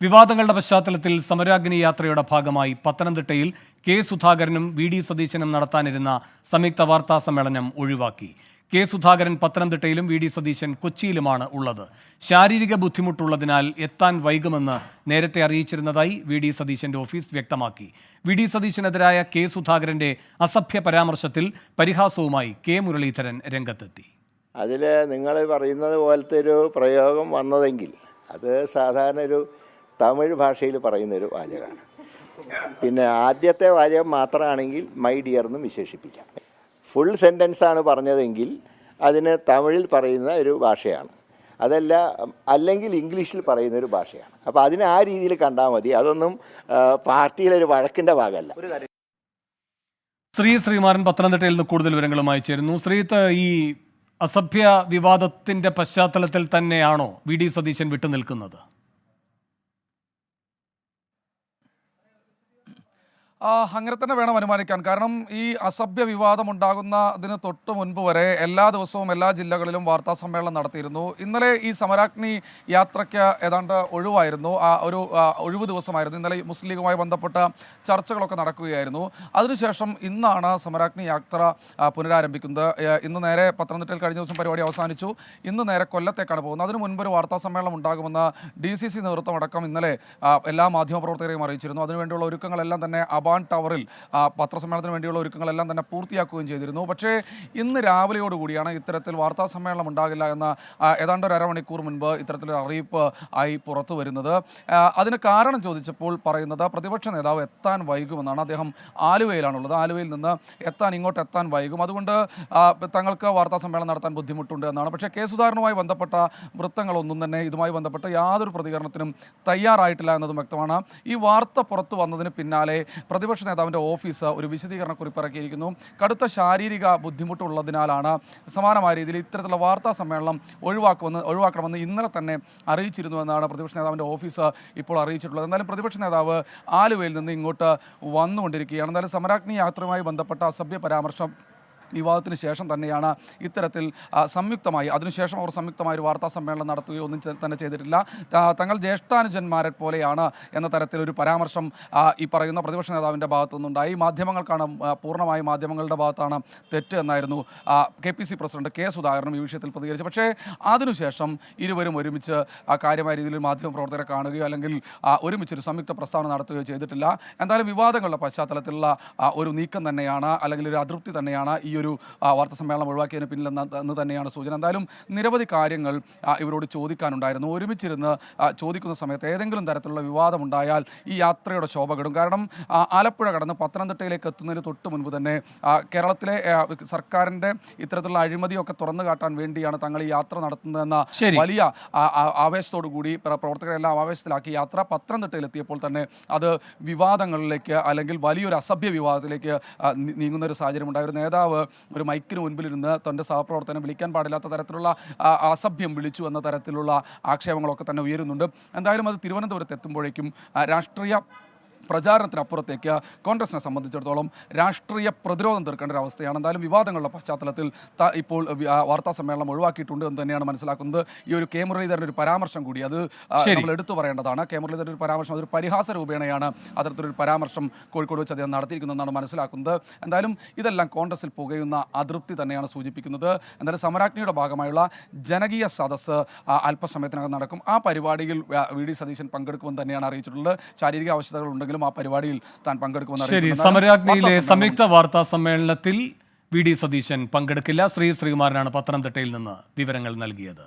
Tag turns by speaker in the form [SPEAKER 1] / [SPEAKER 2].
[SPEAKER 1] വിവാദങ്ങളുടെ പശ്ചാത്തലത്തിൽ സമരാഗ്നി യാത്രയുടെ ഭാഗമായി പത്തനംതിട്ടയിൽ കെ സുധാകരനും വി ഡി സതീശനും നടത്താനിരുന്ന സംയുക്ത വാർത്താ സമ്മേളനം ഒഴിവാക്കി. കെ സുധാകരൻ പത്തനംതിട്ടയിലും വി ഡി സതീശൻ കൊച്ചിയിലുമാണ് ഉള്ളത്. ശാരീരിക ബുദ്ധിമുട്ടുള്ളതിനാൽ എത്താൻ വൈകുമെന്ന് നേരത്തെ അറിയിച്ചിരുന്നതായി വി ഡി സതീശന്റെ ഓഫീസ് വ്യക്തമാക്കി. വി ഡി സതീശനെതിരായ കെ സുധാകരന്റെ അസഭ്യ പരാമർശത്തിൽ പരിഹാസവുമായി കെ മുരളീധരൻ രംഗത്തെത്തി.
[SPEAKER 2] അതിൽ നിങ്ങൾ പറയുന്നത് പോലത്തെ ഒരു പ്രയോഗം വന്നതെങ്കിൽ അത് സാധാരണ ഒരു തമിഴ് ഭാഷയിൽ പറയുന്നൊരു വാചകമാണ്. പിന്നെ ആദ്യത്തെ വാചകം മാത്രമാണെങ്കിൽ മൈ ഡിയർ എന്നും വിശേഷിപ്പിക്കാം. ഫുൾ സെന്റൻസ് ആണ് പറഞ്ഞതെങ്കിൽ അതിന് തമിഴിൽ പറയുന്ന ഒരു ഭാഷയാണ്. അതല്ല അല്ലെങ്കിൽ ഇംഗ്ലീഷിൽ പറയുന്ന ഒരു ഭാഷയാണ്. അപ്പോൾ അതിനെ ആ രീതിയിൽ കണ്ടാൽ മതി. അതൊന്നും പാർട്ടിയിലൊരു പാർട്ടിയിലെ ഒരു വഴക്കിന്റെ ഭാഗമല്ല.
[SPEAKER 1] ശ്രീ ശ്രീമാരൻ പത്തനംതിട്ടയിൽ നിന്ന് കൂടുതൽ വിവരങ്ങളുമായി ചേരുന്നു. ശ്രീ ഈ അസഭ്യ വിവാദത്തിന്റെ പശ്ചാത്തലത്തിൽ തന്നെയാണോ വി. ഡി. സതീശൻ വിട്ടുനിൽക്കുന്നത്?
[SPEAKER 3] അങ്ങനെ തന്നെ വേണം അനുമാനിക്കാൻ. കാരണം ഈ അസഭ്യ വിവാദം ഉണ്ടാകുന്നതിന് തൊട്ട് മുൻപ് വരെ എല്ലാ ദിവസവും എല്ലാ ജില്ലകളിലും വാർത്താ സമ്മേളനം നടത്തിയിരുന്നു. ഇന്നലെ ഈ സമരാഗ്നി യാത്രയ്ക്ക് ഏതാണ്ട് ഒഴിവായിരുന്നു. ആ ഒരു ഒഴിവ് ദിവസമായിരുന്നു. ഇന്നലെ മുസ്ലിം ലീഗുമായി ബന്ധപ്പെട്ട ചർച്ചകളൊക്കെ നടക്കുകയായിരുന്നു. അതിനുശേഷം ഇന്നാണ് സമരാഗ്നി യാത്ര പുനരാരംഭിക്കുന്നത്. ഇന്ന് നേരെ പത്തനംതിട്ടയിൽ കഴിഞ്ഞ ദിവസം പരിപാടി അവസാനിച്ചു. ഇന്ന് നേരെ കൊല്ലത്തേക്കാണ് പോകുന്നത്. അതിനു മുൻപ് ഒരു വാർത്താ സമ്മേളനം ഉണ്ടാകുമെന്ന് ഡി സി സി നേതൃത്വം അടക്കം ഇന്നലെ എല്ലാ മാധ്യമപ്രവർത്തകരെയും അറിയിച്ചിരുന്നു. അതിനുവേണ്ടിയുള്ള ഒരുക്കങ്ങളെല്ലാം തന്നെ അബാൻ ടവറിൽ പത്രസമ്മേളനത്തിന് വേണ്ടിയുള്ള ഒരുക്കങ്ങളെല്ലാം തന്നെ പൂർത്തിയാക്കുകയും ചെയ്തിരുന്നു. പക്ഷേ ഇന്ന് രാവിലെയോടുകൂടിയാണ് ഇത്തരത്തിൽ വാർത്താ സമ്മേളനം ഉണ്ടാകില്ല എന്ന ഏതാണ്ട് ഒരു അരമണിക്കൂർ മുൻപ് ഇത്തരത്തിലൊരു അറിയിപ്പ് ആയി പുറത്തു വരുന്നത്. അതിന് കാരണം ചോദിച്ചപ്പോൾ പറയുന്നത് പ്രതിപക്ഷ നേതാവ് എത്താൻ വൈകുമെന്നാണ്. അദ്ദേഹം ആലുവയിലാണുള്ളത്. ആലുവയിൽ നിന്ന് എത്താൻ ഇങ്ങോട്ട് എത്താൻ വൈകും. അതുകൊണ്ട് തങ്ങൾക്ക് വാർത്താ സമ്മേളനം നടത്താൻ ബുദ്ധിമുട്ടുണ്ട് എന്നാണ്. പക്ഷേ കെ സുധാകരനുമായി ബന്ധപ്പെട്ട വൃത്തങ്ങളൊന്നും തന്നെ ഇതുമായി ബന്ധപ്പെട്ട് യാതൊരു പ്രതികരണത്തിനും തയ്യാറായിട്ടില്ല എന്നതും വ്യക്തമാണ്. ഈ വാർത്ത പുറത്തു വന്നതിന് പിന്നാലെ പ്രതിപക്ഷ നേതാവിന്റെ ഓഫീസ് ഒരു വിശദീകരണ കുറിപ്പ് ഇറക്കിയിരിക്കുന്നു കടുത്ത ശാരീരിക ബുദ്ധിമുട്ടുള്ളതിനാലാണ് സമാനമായ രീതിയിൽ ഇത്തരത്തിലുള്ള വാർത്താ സമ്മേളനം ഒഴിവാക്കുമെന്ന് ഒഴിവാക്കണമെന്ന് ഇന്നലെ തന്നെ അറിയിച്ചിരുന്നു എന്നാണ് പ്രതിപക്ഷ നേതാവിന്റെ ഓഫീസ് ഇപ്പോൾ അറിയിച്ചിട്ടുള്ളത്. എന്തായാലും പ്രതിപക്ഷ നേതാവ് ആലുവയിൽ നിന്ന് ഇങ്ങോട്ട് വന്നുകൊണ്ടിരിക്കുകയാണ്. എന്തായാലും സമരാഗ്നി യാത്രയുമായി ബന്ധപ്പെട്ട അസഭ്യ പരാമർശം വിവാദത്തിന് ശേഷം തന്നെയാണ് ഇത്തരത്തിൽ സംയുക്തമായി അതിനുശേഷം അവർ സംയുക്തമായ ഒരു വാർത്താ സമ്മേളനം നടത്തുകയോ ഒന്നും തന്നെ ചെയ്തിട്ടില്ല. തങ്ങൾ ജ്യേഷ്ഠാനുജന്മാരെ പോലെയാണ് എന്ന തരത്തിലൊരു പരാമർശം ഈ പറയുന്ന പ്രതിപക്ഷ നേതാവിന്റെ ഭാഗത്തുനിന്നുണ്ടായി. മാധ്യമങ്ങൾക്കാണ് പൂർണമായും മാധ്യമങ്ങളുടെ ഭാഗത്താണ് തെറ്റ് എന്നായിരുന്നു K P C president K സുധാകരനും ഈ വിഷയത്തിൽ പ്രതികരിച്ചു പക്ഷേ അതിനുശേഷം ഇരുവരും ഒരുമിച്ച് കാര്യമായ രീതിയിൽ മാധ്യമപ്രവർത്തകരെ കാണുകയോ അല്ലെങ്കിൽ ഒരുമിച്ചൊരു സംയുക്ത പ്രസ്താവന നടത്തുകയോ ചെയ്തിട്ടില്ല. എന്തായാലും വിവാദങ്ങളുടെ പശ്ചാത്തലത്തിലുള്ള ഒരു നീക്കം തന്നെയാണ് അല്ലെങ്കിൽ ഒരു അതൃപ്തി തന്നെയാണ് ഈ ഒരു വാർത്താ സമ്മേളനം ഒഴിവാക്കിയതിന് പിന്നിൽ എന്ന് തന്നെയാണ് സൂചന. എന്തായാലും നിരവധി കാര്യങ്ങൾ ഇവരോട് ചോദിക്കാനുണ്ടായിരുന്നു. ഒരുമിച്ചിരുന്ന് ചോദിക്കുന്ന സമയത്ത് ഏതെങ്കിലും തരത്തിലുള്ള വിവാദമുണ്ടായാൽ ഈ യാത്രയുടെ ശോഭ കെടും. കാരണം ആലപ്പുഴ കടന്ന് പത്തനംതിട്ടയിലേക്ക് എത്തുന്നതിന് തൊട്ട് മുൻപ് തന്നെ കേരളത്തിലെ സർക്കാരിന്റെ ഇത്തരത്തിലുള്ള അഴിമതിയൊക്കെ തുറന്നു കാട്ടാൻ വേണ്ടിയാണ് തങ്ങൾ ഈ യാത്ര നടത്തുന്നതെന്ന. വലിയ ആവേശത്തോടു കൂടി പ്ര- പ്രവർത്തകരെല്ലാം ആവേശത്തിലാക്കി യാത്ര പത്തനംതിട്ടയിലെത്തിയപ്പോൾ തന്നെ അത് വിവാദങ്ങളിലേക്ക് അല്ലെങ്കിൽ വലിയൊരു അസഭ്യ വിവാദത്തിലേക്ക് നീങ്ങുന്ന ഒരു സാഹചര്യം ഒരു നേതാവ് ഒരു മൈക്കിന് മുൻപിലിരുന്ന് തന്റെ സഹപ്രവർത്തനം വിളിക്കാൻ പാടില്ലാത്ത തരത്തിലുള്ള അസഭ്യം വിളിച്ചു എന്ന തരത്തിലുള്ള ആക്ഷേപങ്ങളൊക്കെ തന്നെ ഉയരുന്നുണ്ട്. എന്തായാലും അത് തിരുവനന്തപുരത്ത് എത്തുമ്പോഴേക്കും രാഷ്ട്രീയ പ്രചാരണത്തിനപ്പുറത്തേക്ക് കോൺഗ്രസിനെ സംബന്ധിച്ചിടത്തോളം രാഷ്ട്രീയ പ്രതിരോധം തീർക്കേണ്ട ഒരു അവസ്ഥയാണ്. എന്തായാലും വിവാദങ്ങളുടെ പശ്ചാത്തലത്തിൽ ഇപ്പോൾ വാർത്താ സമ്മേളനം ഒഴിവാക്കിയിട്ടുണ്ട് എന്ന് തന്നെയാണ് മനസ്സിലാക്കുന്നത്. ഈ ഒരു കെ മുരളീധരന്റെ ഒരു പരാമർശം കൂടി അത് നമ്മൾ എടുത്തു പറയേണ്ടതാണ്. കെ മുരളീധരന്റെ ഒരു പരാമർശം അതൊരു പരിഹാസ രൂപേണയാണ് അത്തരത്തിലൊരു പരാമർശം കോഴിക്കോട് വെച്ച് അദ്ദേഹം നടത്തിയിരിക്കുന്നതെന്നാണ് മനസ്സിലാക്കുന്നത്. എന്തായാലും ഇതെല്ലാം കോൺഗ്രസിൽ പുകയുന്ന അതൃപ്തി തന്നെയാണ് സൂചിപ്പിക്കുന്നത്. എന്തായാലും സമരാജ്ഞിയുടെ ഭാഗമായുള്ള ജനകീയ സദസ്സ് അല്പസമയത്തിനകം നടക്കും. ആ പരിപാടിയിൽ വി ഡി സതീശൻ പങ്കെടുക്കുമെന്ന് തന്നെയാണ് അറിയിച്ചിട്ടുള്ളത്. ശാരീരിക ആവശ്യതകൾ ഉണ്ടെങ്കിലും ആ പരിപാടിയിൽ താൻ പങ്കെടുക്കുമെന്ന്
[SPEAKER 1] ശരി
[SPEAKER 3] സമ്മേളനം
[SPEAKER 1] സംയുക്ത വാർത്താ സമ്മേളനത്തിൽ വി ഡി സതീശൻ പങ്കെടുക്കില്ല. ശ്രീ ശ്രീകുമാരനാണ് പത്തനംതിട്ടയിൽ നിന്ന് വിവരങ്ങൾ നൽകിയത്.